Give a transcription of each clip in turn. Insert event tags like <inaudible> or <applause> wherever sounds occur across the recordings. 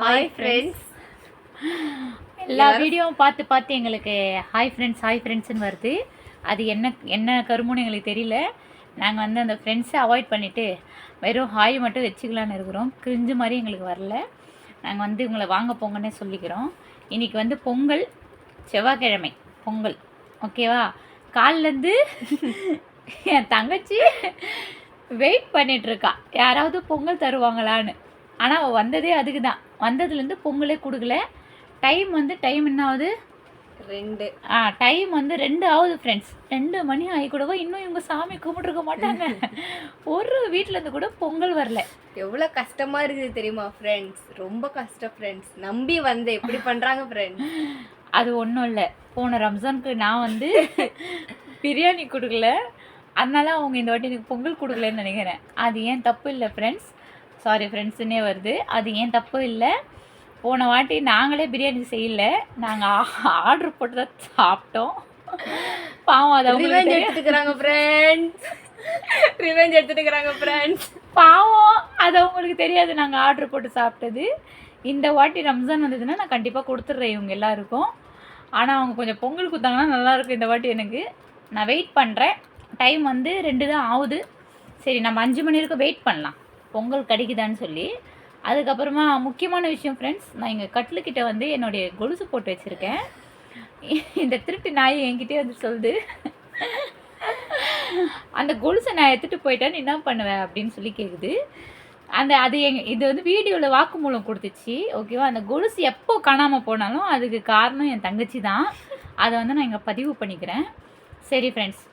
Hi friends எல்லா வீடியோவும் பார்த்து பார்த்து எங்களுக்கு ஹாய் ஃப்ரெண்ட்ஸ் ஹாய் ஃப்ரெண்ட்ஸ்னு வருது. அது என்ன என்ன கருமுன்னு எங்களுக்கு தெரியல. நாங்கள் வந்து அந்த ஃப்ரெண்ட்ஸை அவாய்ட் பண்ணிவிட்டு வெறும் ஹாய் மட்டும் வச்சுக்கலான்னு இருக்கிறோம். கிரிஞ்சு மாதிரி எங்களுக்கு வரல. நாங்கள் வந்து உங்களை வாங்க போங்கன்னே சொல்லிக்கிறோம். இன்றைக்கி வந்து பொங்கல் செவ்வாய்க்கிழமை. பொங்கல். ஓகேவா காலிலேருந்து என் தங்கச்சி வெயிட் பண்ணிகிட்ருக்கா யாராவது பொங்கல் தருவாங்களான்னு. ஆனால் வந்ததே அதுக்கு தான் வந்ததுலேருந்து பொங்கலே கொடுக்கல. டைம் வந்து டைம் என்ன ஆகுது ரெண்டு. ஆ டைம் வந்து ரெண்டு ஆகுது ஃப்ரெண்ட்ஸ் ரெண்டு மணி ஆகி கூடவோ இன்னும் இவங்க சாமி கும்பிட்டுருக்க மாட்டாங்க. ஒரு வீட்டில் இருந்து கூட பொங்கல் வரல. எவ்வளோ கஷ்டமா இருக்குது தெரியுமா ஃப்ரெண்ட்ஸ் ரொம்ப கஷ்டம் ஃப்ரெண்ட்ஸ் நம்பி வந்து எப்படி பண்றாங்க ஃப்ரெண்ட்ஸ் அது ஒன்றும் இல்லை. போன ரம்ஜானுக்கு நான் வந்து பிரியாணி கொடுக்கல. அதனால அவங்க இந்த வாட்டி எனக்கு பொங்கல் கொடுக்கலன்னு நினைக்கிறேன். அது ஏன் தப்பு இல்லை ஃப்ரெண்ட்ஸ் சாரி ஃப்ரெண்ட்ஸுன்னே வருது. அது ஏன் தப்பு இல்லை. போன வாட்டி நாங்களே பிரியாணி செய்யல. நாங்கள் ஆர்டர் போட்டு தான் சாப்பிட்டோம். பாவம் அது ரிவெஞ்ச். எடுத்துக்கிறாங்க ஃப்ரெண்ட்ஸ் ரிவெஞ்ச் எடுத்துக்கிறாங்க ஃப்ரெண்ட்ஸ் பாவம் அது அவங்களுக்கு தெரியாது நாங்கள் ஆர்டர் போட்டு சாப்பிட்டது. இந்த வாட்டி ரம்ஜான் வந்ததுன்னா நான் கண்டிப்பாக கொடுத்துட்றேன் இவங்க எல்லாருக்கும். ஆனால் அவங்க கொஞ்சம் பொங்கல் கொடுத்தாங்கன்னா நல்லாயிருக்கும் இந்த வாட்டி எனக்கு. நான் வெயிட் பண்ணுறேன் டைம் வந்து ரெண்டு தான் ஆகுது. சரி நம்ம அஞ்சு மணி வரைக்கும் வெயிட் பண்ணலாம். பொங்கல் கிடைக்குதான்னு சொல்லி அதுக்கப்புறமா முக்கியமான விஷயம் ஃப்ரெண்ட்ஸ் நான் இங்கே கட்டிலுக்கிட்ட வந்து என்னுடைய கொலுசு போட்டு வச்சுருக்கேன். இந்த திருட்டு நாய் என்கிட்டே வந்து சொல்லுது. அந்த கொலுசை நான் எடுத்துகிட்டு போயிட்டேன் நீ என்ன பண்ணுவேன் அப்படின்னு சொல்லி கேட்குது அந்த அது எங்க இது வந்து வீடியோவில் வாக்குமூலம் கொடுத்துச்சு ஓகேவா அந்த கொலுசு எப்போ காணாமல் போனாலும் அதுக்கு காரணம் என் தங்கச்சி தான். அதை வந்து நான் இங்கே பதிவு பண்ணிக்கிறேன். சரி ஃப்ரெண்ட்ஸ்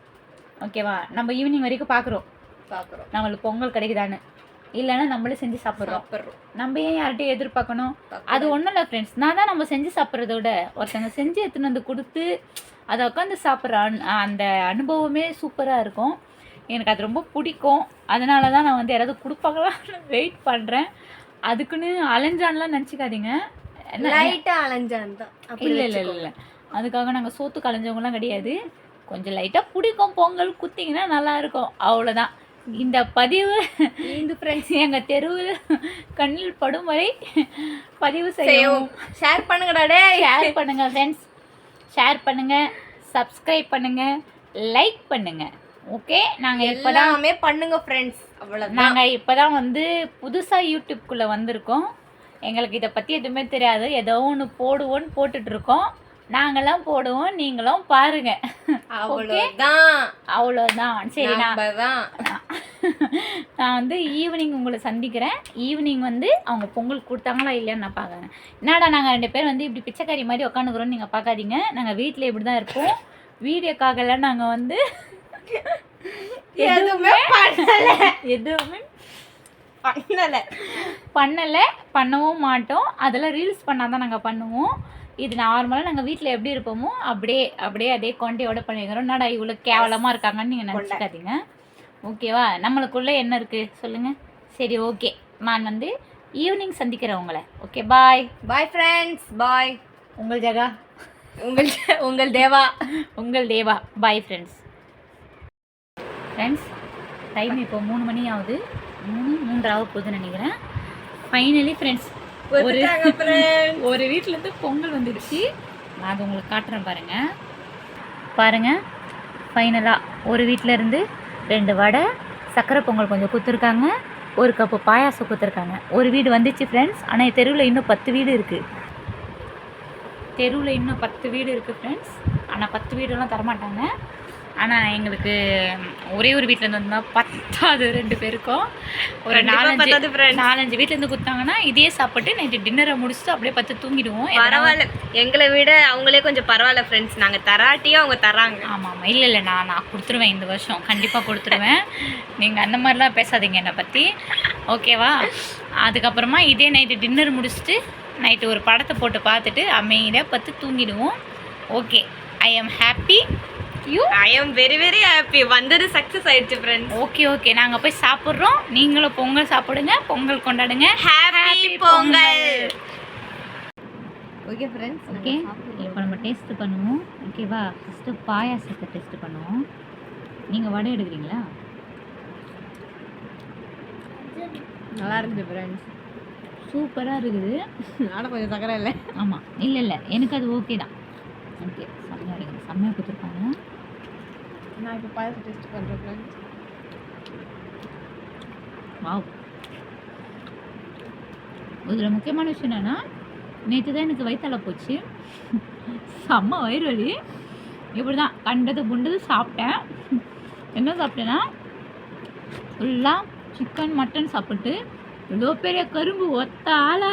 ஓகேவா நம்ம ஈவினிங் வரைக்கும் பார்க்குறோம் பாக்குறோம். நம்மளுக்கு பொங்கல் கிடைக்குதான்னு. இல்லைன்னா நம்மளே செஞ்சு சாப்பிட்றோம். நம்ம ஏன் யார்கிட்டயும் எதிர்பார்க்கணும்? அது ஒன்றும் இல்லை ஃப்ரெண்ட்ஸ் நான் தான் நம்ம செஞ்சு சாப்பிட்றத விட ஒருத்தங்க செஞ்சு எடுத்துன்னு வந்து கொடுத்து அதை உட்காந்து சாப்பிட்ற அந்த அனுபவமே சூப்பராக இருக்கும். எனக்கு அது ரொம்ப பிடிக்கும். அதனால தான் நான் வந்து யாராவது கொடுப்பாங்களான்னு வெயிட் <laughs> பண்ணுறேன் அதுக்குன்னு அலைஞ்சான்லாம் நினச்சிக்காதீங்க. லைட்டா அலைஞ்சான் தான். இல்லை இல்லை இல்லை. அதுக்காக நாங்கள் சோத்து கலைஞ்சவங்களாம் கிடையாது. கொஞ்சம் லைட்டாக பிடிக்கும். பொங்கல் குத்திங்கன்னா நல்லா இருக்கும். அவ்வளோதான் இந்த பதிவு இந்த ஃப்ரெண்ட்ஸ் எங்கள் தெருவில் கண்ணில் படும் வரை பதிவு செய்யவும். ஷேர் பண்ணுங்கடா டே ஷேர் பண்ணுங்க ஃப்ரெண்ட்ஸ் ஷேர் பண்ணுங்க சப்ஸ்கிரைப் பண்ணுங்க லைக் பண்ணுங்க. ஓகே நாங்கள் இப்போ தான் எல்லாமே பண்ணுங்க ஃப்ரெண்ட்ஸ் அவ்வளவுதான். நாங்கள் இப்போ தான் வந்து புதுசாக யூடியூப்குள்ளே வந்திருக்கோம். எங்களுக்கு இதை பற்றி எதுவுமே தெரியாது. ஏதோ ஒன்று போடுவோன்னு போட்டுட்டு நாங்களாம் போடுவோம் நீங்களும் பாருங்க. அவ்வளவுதான் அவ்வளோதான் சரி நான் <laughs> நான் வந்து ஈவினிங் உங்களை சந்திக்கிறேன். ஈவினிங் வந்து அவங்க பொங்கல் கொடுத்தாங்களா இல்லையான்னு நான் பார்க்குறேன். என்னடா நாங்கள் ரெண்டு பேர் வந்து இப்படி பிச்சைக்காரி மாதிரி உட்காந்துக்கிறோன்னு நீங்கள் பார்க்காதீங்க. நாங்கள் வீட்டில் இப்படி தான் இருப்போம். வீடியோக்காகலாம் நாங்கள் வந்து எதுவுமே எதுவுமே பண்ணல. <laughs> பண்ணலை. பண்ணவும் மாட்டோம். அதெல்லாம் ரீல்ஸ் பண்ணால் தான் நாங்கள் பண்ணுவோம். இது நார்மலாக நாங்கள் வீட்டில் எப்படி இருப்போமோ அப்படியே அப்படியே அதே குவான்டியோட பண்ணிக்கிறோம். என்னடா இவ்வளோ கேவலமாக இருக்காங்கன்னு நீங்கள் நினச்சிக்காதீங்க. ஓகேவா? நம்மளுக்குள்ளே என்ன இருக்குது சொல்லுங்கள் சரி ஓகே. நான் வந்து ஈவினிங் சந்திக்கிறேன் உங்களை. Okay bye bye friends bye உங்கள் ஜகா. உங்கள் உங்கள் தேவா. உங்கள் Deva. Bye friends friends time இப்போ மூணு மணி ஆகுது. மூணு மூன்றாவது போகுதுன்னு நினைக்கிறேன். ஃபைனலி ஃப்ரெண்ட்ஸ் ஒரு. ஒரு <laughs> வீட்டிலேருந்து பொங்கல் வந்துடுச்சு. நான் அதை உங்களுக்கு காட்டுறேன் பாருங்க. பாருங்க. ஃபைனலாக ஒரு வீட்டில் இருந்து ரெண்டு வடை சக்கரை பொங்கல் கொஞ்சம் கொடுத்துருக்காங்க. ஒரு கப்பு பாயாசம் கொடுத்துருக்காங்க. ஒரு வீடு வந்துச்சு ஃப்ரெண்ட்ஸ் ஆனால் தெருவில் இன்னும் பத்து வீடு இருக்குது தெருவில் இன்னும் பத்து வீடு இருக்குது ஃப்ரெண்ட்ஸ் ஆனால் பத்து வீடெல்லாம் தரமாட்டாங்க. ஆனால் எங்களுக்கு ஒரே ஒரு வீட்டிலேருந்து வந்தால் பத்தாது ரெண்டு பேருக்கும். ஒரு நாலஞ்சு. நாலஞ்சு வீட்டிலேருந்து கொடுத்தாங்கன்னா இதே சாப்பிட்டு நைட்டு டின்னரை முடிச்சுட்டு அப்படியே பத்து தூங்கிடுவோம். பரவாயில்ல. எங்களை விட அவங்களே கொஞ்சம் பரவாயில்ல ஃப்ரெண்ட்ஸ் நாங்க தராட்டியும் அவங்க தராங்க. ஆமாம் ஆமாம் இல்லை இல்லை. நான் நான் கொடுத்துருவேன் இந்த வருஷம். கண்டிப்பாக கொடுத்துருவேன். நீங்கள் அந்த மாதிரிலாம் பேசாதீங்க என்னை பற்றி ஓகேவா? அதுக்கப்புறமா இதே நைட்டு டின்னர் முடிச்சுட்டு நைட்டு ஒரு படத்தை போட்டு பார்த்துட்டு அமைதியாக பத்து தூங்கிடுவோம். Okay. I am happy you I am very very happy வந்தது சக்சஸ் ஆயிடுச்சு ஃப்ரெண்ட்ஸ் ஓகே ஓகே நாங்கள் போய் சாப்பிட்றோம். நீங்களும் பொங்கல் சாப்பிடுங்க. பொங்கல் கொண்டாடுங்க. Happy Pongal. Okay friends okay இப்போ நம்ம டேஸ்ட் பண்ணுவோம். ஓகேவா ஃபஸ்ட்டு பாயாசத்தை டெஸ்ட் பண்ணுவோம். நீங்கள் வடை எடுக்கிறீங்களா? நல்லா இருந்துச்சு ஃப்ரெண்ட்ஸ் சூப்பராக இருக்குது. <laughs> ஆனால் கொஞ்சம் சக்கரை இல்லை. ஆமாம் இல்லை இல்லை. எனக்கு அது ஓகே தான். ஓகே செம்மையாக கொடுத்துருக்காங்க. நான் இப்போ பாயசம் டேஸ்ட் பண்ணுறேன் வாவ் இதில் முக்கியமான விஷயம் என்னென்னா நேற்று தான் எனக்கு வயிற்றால போச்சு. செம்ம வயிறு வலி. இப்படி தான் கண்டது புண்டது சாப்பிட்டேன். என்ன சாப்பிட்டேன்னா ஃபுல்லாக சிக்கன் மட்டன் சாப்பிட்டு இவ்வளோ பெரிய கரும்பு ஒத்த ஆளை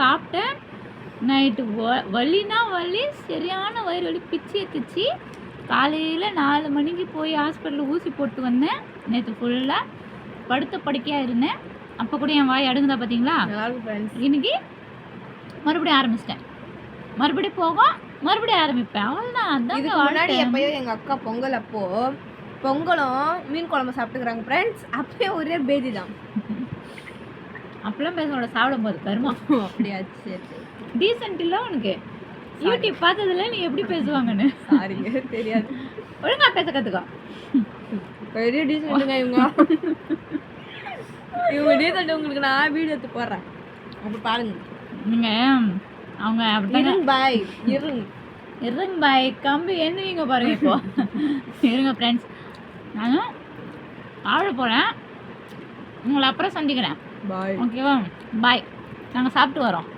சாப்பிட்டேன். நைட்டு வ வலினா வலி சரியான வயிறு வலி பிச்சு எடுத்துச்சு காலையில் நாலு மணிக்கு போய் ஹாஸ்பிட்டலில் ஊசி போட்டு வந்தேன். நேற்று ஃபுல்லாக படுத்த படுக்கையாக இருந்தேன். அப்போ கூட என் வாய் அடுங்குதா பார்த்தீங்களா இன்னைக்கு மறுபடியும் ஆரம்பிச்சிட்டேன். மறுபடியும் போகும் மறுபடியும் ஆரம்பிப்பேன். அவ்வளோதான் அதான் முன்னாடி எப்பயோ எங்கள் அக்கா பொங்கல் அப்போ பொங்கலும் மீன் குழம்பு சாப்பிட்டுக்கிறாங்க ஃப்ரெண்ட்ஸ் அப்பயே ஒரே பேதி தான் <laughs> அப்பெல்லாம் பேசோட சாப்பிடும் போது கருமா அப்படியா சரி சரி. டீசென்ட் இல்லை உனக்கு. யூடியூப் பார்த்ததுல நீ எப்படி பேசுவாங்கன்னு? சாரிங்க தெரியாது. ஒழுங்கா பேச கற்றுக்கோ பெரிய டீசெண்ட்டுங்க இவங்க. இவங்க டீசெண்ட் உங்களுக்கு நான் வீடியோ எடுத்து போடுறேன். அப்போ பாருங்க. நீங்கள் அவங்க இருங்க பாய் இருங்க இருங்க பாய் கம்பி என்னவீங்க பாருங்க இப்போ. இருங்க ஃப்ரெண்ட்ஸ் நான் ஆட போகிறேன் உங்களை அப்புறம் சந்திக்கிறேன். பாய் ஓகேவா பாய் நாங்கள் சாப்பிட்டு வரோம்.